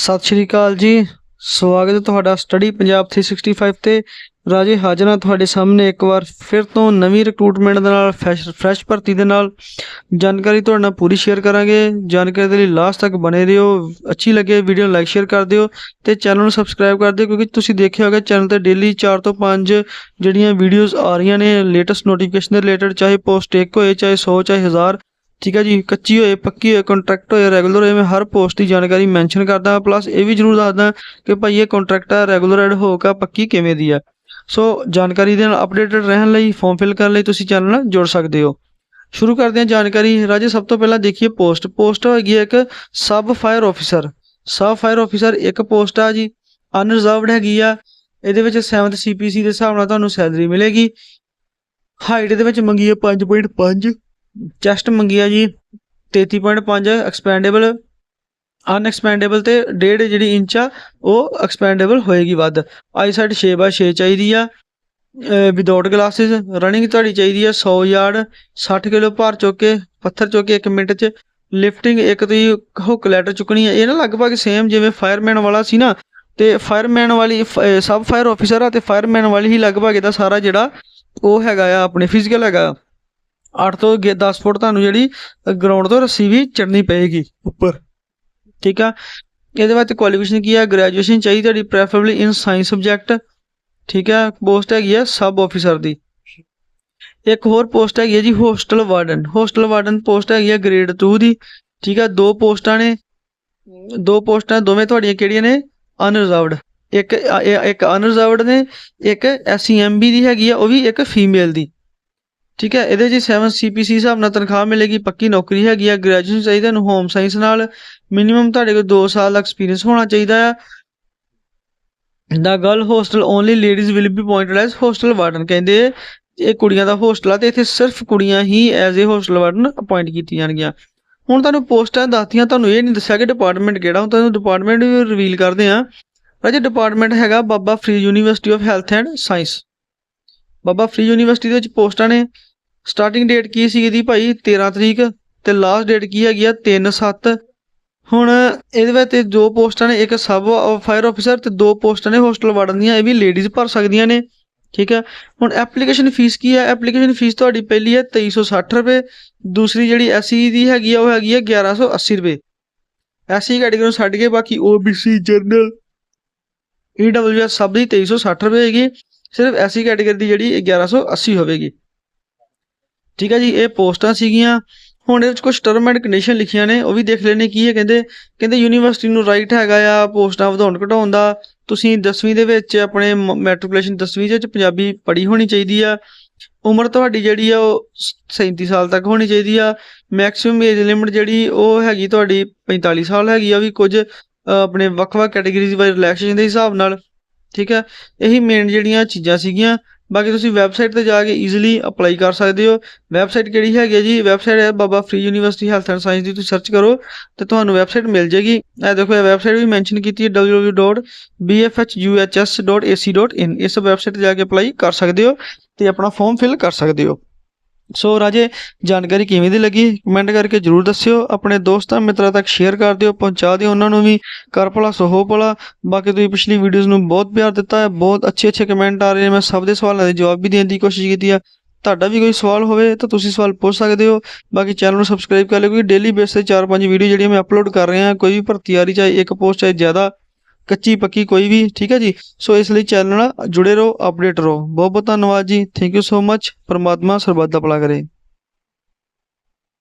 ਸਤਿ ਸ਼੍ਰੀ ਅਕਾਲ ਜੀ। ਸਵਾਗਤ ਹੈ ਤੁਹਾਡਾ ਸਟੱਡੀ ਪੰਜਾਬ 365 ਤੇ। ਰਾਜੇ, ਹਾਜ਼ਰਾਂ ਤੁਹਾਡੇ ਸਾਹਮਣੇ ਇੱਕ ਵਾਰ ਫਿਰ ਤੋਂ ਨਵੀਂ ਰਿਕਰੂਟਮੈਂਟ ਦੇ ਨਾਲ ਫਰੈਸ਼ ਭਰਤੀ ਦੇ ਨਾਲ। ਜਾਣਕਾਰੀ ਤੁਹਾਡੇ ਨਾਲ ਪੂਰੀ ਸ਼ੇਅਰ ਕਰਾਂਗੇ। ਜਾਣਕਾਰੀ ਦੇ ਲਈ ਲਾਸਟ ਤੱਕ ਬਣੇ ਰਹੋ। ਅੱਛੀ ਲੱਗੇ ਵੀਡੀਓ ਲਾਈਕ ਸ਼ੇਅਰ ਕਰ ਦਿਓ ਤੇ ਚੈਨਲ ਨੂੰ ਸਬਸਕ੍ਰਾਈਬ ਕਰ ਦਿਓ ਕਿਉਂਕਿ ਤੁਸੀਂ ਦੇਖਿਆ ਹੋਗਾ ਚੈਨਲ ਤੇ ਡੇਲੀ 4 ਤੋਂ 5 ਜਿਹੜੀਆਂ ਵੀਡੀਓਜ਼ ਆ ਰਹੀਆਂ ਨੇ ਲੇਟੈਸਟ ਨੋਟੀਫਿਕੇਸ਼ਨ ਦੇ ਰਿਲੇਟਡ ਚਾਹੇ ਪੋਸਟ ਇੱਕ ਹੋਏ, ਚਾਹੇ 100 ਚਾਹੇ 1000 ਠੀਕ ਹੈ ਜੀ, ਕੱਚੀ ਹੋਏ, ਪੱਕੀ ਹੋਏ ਕੰਟਰੈਕਟ ਹੋਏ ਰੈਗੂਲਰ ਹੋਏ, ਮੈਂ ਹਰ ਪੋਸਟ ਦੀ ਜਾਣਕਾਰੀ ਮੈਂਸ਼ਨ ਕਰਦਾ ਪਲੱਸ ਇਹ ਵੀ ਜਰੂਰ ਦੱਸਦਾ ਕਿ ਭਾਈ ਇਹ ਕੰਟਰੈਕਟ ਆ ਰੈਗੂਲਰ ਐਡ ਹੋਗਾ ਪੱਕੀ ਕਿਵੇਂ ਦੀ ਆ। ਸੋ ਜਾਣਕਾਰੀ ਦੇ ਨਾਲ ਅਪਡੇਟਡ ਰਹਿਣ ਲਈ ਫਾਰਮ ਫਿਲ ਕਰਨ ਲਈ ਤੁਸੀਂ ਚੈਨਲ ਨਾਲ ਜੁੜ ਸਕਦੇ ਹੋ। ਸ਼ੁਰੂ ਕਰਦੇ ਹਾਂ ਜਾਣਕਾਰੀ। ਰਾਜੇ, ਸਭ ਤੋਂ ਪਹਿਲਾਂ ਦੇਖੀਏ ਪੋਸਟ ਪੋਸਟ ਹੈਗੀ ਹੈ ਇੱਕ sub fire officer sub fire officer ਇੱਕ ਪੋਸਟ ਆ ਜੀ। ਅਨਰਿਜ਼ਰਵਡ ਹੈਗੀ ਆ। ਇਹਦੇ ਵਿੱਚ 7th ਸੀਪੀਸੀ ਦੇ ਹਿਸਾਬ ਨਾਲ ਤੁਹਾਨੂੰ ਸੈਲਰੀ ਮਿਲੇਗੀ। ਹਾਈਟ ਦੇ ਵਿੱਚ ਮੰਗੀ ਹੈ 5.5 ਚੈਸਟ ਮੰਗੀ ਆ ਜੀ 33.5 ਐਕਸਪੈਂਡੇਬਲ ਅਨਐਕਸਪੈਂਡੇਬਲ ਤੇ ਡੇਢ ਜਿਹੜੀ ਇੰਚ ਆ, ਉਹ ਐਕਸਪੈਂਡੇਬਲ ਹੋਏਗੀ ਵੱਧ। ਆਈ ਆਈਸਾਈਟ 6/6 ਚਾਹੀਦੀ ਆ ਵਿਦਆਊਟ ਗਲਾਸਿਸ ਰਨਿੰਗ ਤੁਹਾਡੀ ਚਾਹੀਦੀ ਆ 100 ਯਾਰਡ 60 ਕਿਲੋ ਭਾਰ ਚੁੱਕ ਕੇ, ਪੱਥਰ ਚੁੱਕ ਕੇ 1 ਮਿੰਟ 'ਚ ਲਿਫਟਿੰਗ ਇੱਕ ਤੁਸੀਂ ਹੁੱਕ ਲੈਟਰ ਚੁੱਕਣੀ ਹੈ ਇਹ ਨਾ ਲਗਭਗ ਸੇਮ ਜਿਵੇਂ ਫਾਇਰਮੈਨ ਵਾਲਾ ਸੀ ਨਾ, ਤੇ ਫਾਇਰਮੈਨ ਵਾਲੀ ਸਬ ਫਾਇਰ ਆਫੀਸਰ ਆ, ਤੇ ਫਾਇਰਮੈਨ ਵਾਲੀ ਹੀ ਲਗਭਗ ਇਹਦਾ ਸਾਰਾ ਜਿਹੜਾ ਉਹ ਹੈਗਾ ਆ, ਆਪਣੇ ਫਿਜ਼ੀਕਲ ਹੈਗਾ। 8 ਤੋਂ 10 ਫੁੱਟ ਤੁਹਾਨੂੰ ਜਿਹੜੀ ਗਰਾਊਂਡ ਤੋਂ ਰੱਸੀ ਵੀ ਚੜਨੀ ਪਏਗੀ। ਉੱਪਰ। ਠੀਕ ਆ? ਇਹਦੇ ਬਾਅਦ ਕੁਆਲੀਫਿਕੇਸ਼ਨ ਕੀ ਹੈ ਗ੍ਰੈਜੂਏਸ਼ਨ ਚਾਹੀਦੀ ਤੁਹਾਡੀ ਪ੍ਰੈਫਰਬਲੀ ਇਨ ਸਾਇੰਸ ਸਬਜੈਕਟ ਠੀਕ ਹੈ ਪੋਸਟ ਹੈਗੀ ਹੈ ਸਬ ਆਫੀਸਰ ਦੀ। ਇੱਕ ਹੋਰ ਪੋਸਟ ਹੈਗੀ ਹੈ ਜੀ hostel warden hostel warden post ਹੈਗੀ ਹੈ ਗ੍ਰੇਡ 2 ਦੀ। ਠੀਕ ਹੈ ਦੋ ਪੋਸਟਾਂ ਨੇ। ਦੋ ਪੋਸਟਾਂ ਦੋਵੇਂ ਤੁਹਾਡੀਆਂ ਕਿਹੜੀਆਂ ਨੇ? ਅਨਰਿਜ਼ਰਵਡ ਇੱਕ ਇੱਕ ਅਨਰਿਜ਼ਰਵਡ ਨੇ ਇੱਕ ਐਸਸੀਐਮਬੀ ਦੀ ਹੈਗੀ ਆ ਉਹ ਵੀ ਇੱਕ ਫੀਮੇਲ ਦੀ। ਠੀਕ ਹੈ, ਇਹਦੇ ਜੀ 7 ਸੀਪੀਸੀ ਹਿਸਾਬ ਨਾਲ ਤਨਖਾਹ ਮਿਲੇਗੀ, ਪੱਕੀ ਨੌਕਰੀ ਹੈਗੀ ਆ ਗ੍ਰੈਜੂਏਸ਼ਨ ਚਾਹੀਦਾ ਨੂੰ ਹੋਮ ਸਾਇੰਸ ਨਾਲ ਮਿਨੀਮਮ ਤੁਹਾਡੇ ਕੋਲ 2 ਸਾਲ ਦਾ ਐਕਸਪੀਰੀਅੰਸ ਹੋਣਾ ਚਾਹੀਦਾ ਆ। The girl hostel only ladies will be pointed as hostel warden ਕਹਿੰਦੇ ਇਹ ਕੁੜੀਆਂ ਦਾ ਹੋਸਟਲ ਆ ਤੇ ਇੱਥੇ ਸਿਰਫ ਕੁੜੀਆਂ ਹੀ as a hostel warden appoint ਕੀਤੀਆਂ ਜਾਣਗੀਆਂ। ਹੁਣ ਤੁਹਾਨੂੰ ਪੋਸਟਾਂ ਦੱਸਤੀਆਂ, ਤੁਹਾਨੂੰ ਇਹ ਨਹੀਂ ਦੱਸਿਆ ਕਿ ਡਿਪਾਰਟਮੈਂਟ ਕਿਹੜਾ, ਹੁਣ ਤੁਹਾਨੂੰ ਡਿਪਾਰਟਮੈਂਟ ਵੀ ਰਿਵੀਲ ਕਰਦੇ ਆ। ਰਾਜੇ ਡਿਪਾਰਟਮੈਂਟ ਹੈਗਾ Baba Farid university of health and science Baba Farid university ਦੇ ਵਿੱਚ ਪੋਸਟਾਂ ਨੇ। ਸਟਾਰਟਿੰਗ ਡੇਟ ਕੀ ਸੀ ਇਹਦੀ ਭਾਈ? 13 ਤਰੀਕ ਤੇ ਲਾਸਟ ਡੇਟ ਕੀ ਹੈਗੀ ਆ? 3 7 ਹੁਣ ਇਹਦੇ ਵਿੱਚ ਦੋ ਪੋਸਟਾਂ ਨੇ, ਇੱਕ ਸਬ ਫਾਇਰ ਆਫੀਸਰ ਤੇ ਦੋ ਪੋਸਟਾਂ ਨੇ ਹੋਸਟਲ ਵਾਰਡਨ ਦੀਆਂ, ਇਹ ਵੀ ਲੇਡੀਜ਼ ਭਰ ਸਕਦੀਆਂ ਨੇ। ਠੀਕ ਹੈ ਹੁਣ ਐਪਲੀਕੇਸ਼ਨ ਫੀਸ ਕੀ ਹੈ ਐਪਲੀਕੇਸ਼ਨ ਫੀਸ ਤੁਹਾਡੀ ਪਹਿਲੀ ਹੈ 2360 ਰੁਪਏ, ਦੂਸਰੀ ਜਿਹੜੀ ਐਸਸੀ ਦੀ ਹੈਗੀ ਆ, ਉਹ ਹੈਗੀ ਹੈ 1180 ਰੁਪਏ। ਐਸਸੀ ਕੈਟਾਗਰੀ ਨੂੰ ਛੱਡ ਕੇ ਬਾਕੀ ਓਬੀਸੀ ਜਨਰਲ ਈਡਬਲਯੂਐਸ ਸਭ ਦੀ 2360 ਰੁਪਏ ਹੈਗੀ। ਸਿਰਫ ਐਸਸੀ ਕੈਟਾਗਰੀ ਦੀ ਜਿਹੜੀ 1180 ਹੋਵੇਗੀ। ਠੀਕ ਹੈ ਜੀ, ਇਹ ਪੋਸਟਾਂ ਸੀਗੀਆਂ। ਹੁਣ ਇਹਦੇ ਵਿੱਚ ਕੁਝ ਟਰਮ ਐਂਡ ਕੰਡੀਸ਼ਨ ਲਿਖੀਆਂ ਨੇ, ਉਹ ਵੀ ਦੇਖ ਲੈਣੇ ਕੀ ਹੈ, ਕਹਿੰਦੇ ਕਹਿੰਦੇ ਯੂਨੀਵਰਸਿਟੀ ਨੂੰ ਰਾਈਟ ਹੈਗਾ ਆ, ਪੋਸਟਾਂ ਵਧਾਉਣ ਘਟਾਉਣ ਦਾ। ਤੁਸੀਂ 10ਵੀਂ ਦੇ ਵਿੱਚ ਆਪਣੇ ਮੈਟ੍ਰਿਕੂਲੇਸ਼ਨ 10ਵੀਂ ਦੇ ਵਿੱਚ ਪੰਜਾਬੀ ਪੜ੍ਹੀ ਹੋਣੀ ਚਾਹੀਦੀ ਆ। ਉਮਰ ਤੁਹਾਡੀ ਜਿਹੜੀ ਆ, ਉਹ 37 ਸਾਲ ਤੱਕ ਹੋਣੀ ਚਾਹੀਦੀ ਆ। ਮੈਕਸਿਮਮ ਏਜ ਲਿਮਿਟ ਜਿਹੜੀ, ਉਹ ਹੈਗੀ ਤੁਹਾਡੀ 45 ਸਾਲ ਹੈਗੀ ਆ ਵੀ ਕੁਝ ਆਪਣੇ ਵੱਖ-ਵੱਖ ਕੈਟਾਗਰੀਜ਼ ਬਾਈ ਰਿਲੈਕਸੇਸ਼ਨ ਦੇ ਹਿਸਾਬ ਨਾਲ। ਠੀਕ ਹੈ, ਇਹੀ ਮੇਨ ਜਿਹੜੀਆਂ ਚੀਜ਼ਾਂ ਸੀਗੀਆਂ। ਬਾਕੀ ਤੁਸੀਂ ਵੈਬਸਾਈਟ ਤੇ ਜਾ ਕੇ ਈਜ਼ੀਲੀ ਅਪਲਾਈ ਕਰ ਸਕਦੇ ਹੋ। ਵੈਬਸਾਈਟ ਕਿਹੜੀ ਹੈਗੀ ਹੈ ਜੀ? ਵੈਬਸਾਈਟ ਹੈ Baba Farid university health and science ਦੀ। ਤੁਸੀਂ ਸਰਚ ਕਰੋ ਤੇ ਤੁਹਾਨੂੰ ਵੈਬਸਾਈਟ ਮਿਲ ਜੇਗੀ ਇਹ ਦੇਖੋ, ਇਹ ਵੈਬਸਾਈਟ ਵੀ ਮੈਂਸ਼ਨ ਕੀਤੀ ਹੈ www.bfhuhs.ac.in ਇਸ ਵੈਬਸਾਈਟ ਤੇ ਜਾ ਕੇ ਅਪਲਾਈ ਕਰ ਸਕਦੇ ਹੋ ਤੇ ਆਪਣਾ ਫਾਰਮ ਫਿਲ ਕਰ ਸਕਦੇ ਹੋ। ਸੋ ਰਾਜੇ, ਜਾਣਕਾਰੀ ਕਿਵੇਂ ਦੀ ਲੱਗੀ? ਕਮੈਂਟ ਕਰਕੇ ਜਰੂਰ ਦੱਸਿਓ। ਆਪਣੇ ਦੋਸਤਾਂ, ਮਿੱਤਰਾਂ ਤੱਕ ਸ਼ੇਅਰ ਕਰ ਦਿਓ। ਪਹੁੰਚਾ ਦਿਓ ਉਹਨਾਂ ਨੂੰ ਵੀ। ਕਰ ਭਲਾ, ਸੋ ਹੋ ਭਲਾ। ਬਾਕੀ ਤੁਸੀਂ ਪਿਛਲੀ ਵੀਡੀਓਜ਼ ਨੂੰ ਬਹੁਤ ਪਿਆਰ ਦਿੱਤਾ ਹੈ। ਬਹੁਤ ਅੱਛੇ ਅੱਛੇ ਕਮੈਂਟ ਆ ਰਹੇ ਨੇ। ਮੈਂ ਸਭ ਦੇ ਸਵਾਲਾਂ ਦੇ ਜਵਾਬ ਵੀ ਦੇਣ ਦੀ ਕੋਸ਼ਿਸ਼ ਕੀਤੀ ਆ। ਤੁਹਾਡਾ ਵੀ ਕੋਈ ਸਵਾਲ ਹੋਵੇ ਤਾਂ ਤੁਸੀਂ ਸਵਾਲ ਪੁੱਛ ਸਕਦੇ ਹੋ। ਬਾਕੀ ਚੈਨਲ ਨੂੰ ਸਬਸਕ੍ਰਾਈਬ ਕਰ ਲਿਓ, ਕਿਉਂਕਿ ਡੇਲੀ ਬੇਸ ਤੇ 4-5 ਵੀਡੀਓ ਜਿਹੜੀਆਂ ਮੈਂ ਅਪਲੋਡ ਕਰ ਰਿਹਾ ਕੋਈ ਵੀ ਭਰਤੀ ਆ ਰਹੀ ਚਾਹੇ ਇੱਕ ਪੋਸਟ ਚਾਹੇ ਜ਼ਿਆਦਾ ਕੱਚੀ ਪੱਕੀ ਕੋਈ ਵੀ, ਠੀਕ ਹੈ ਜੀ? ਸੋ ਇਸ ਲਈ ਚੈਨਲ ਨਾਲ ਜੁੜੇ ਰਹੋ ਅਪਡੇਟ ਰਹੋ। ਬਹੁਤ ਬਹੁਤ ਧੰਨਵਾਦ ਜੀ। ਥੈਂਕ ਯੂ ਸੋ ਮੱਚ ਪਰਮਾਤਮਾ ਸਰਬੱਤ ਦਾ ਭਲਾ ਕਰੇ।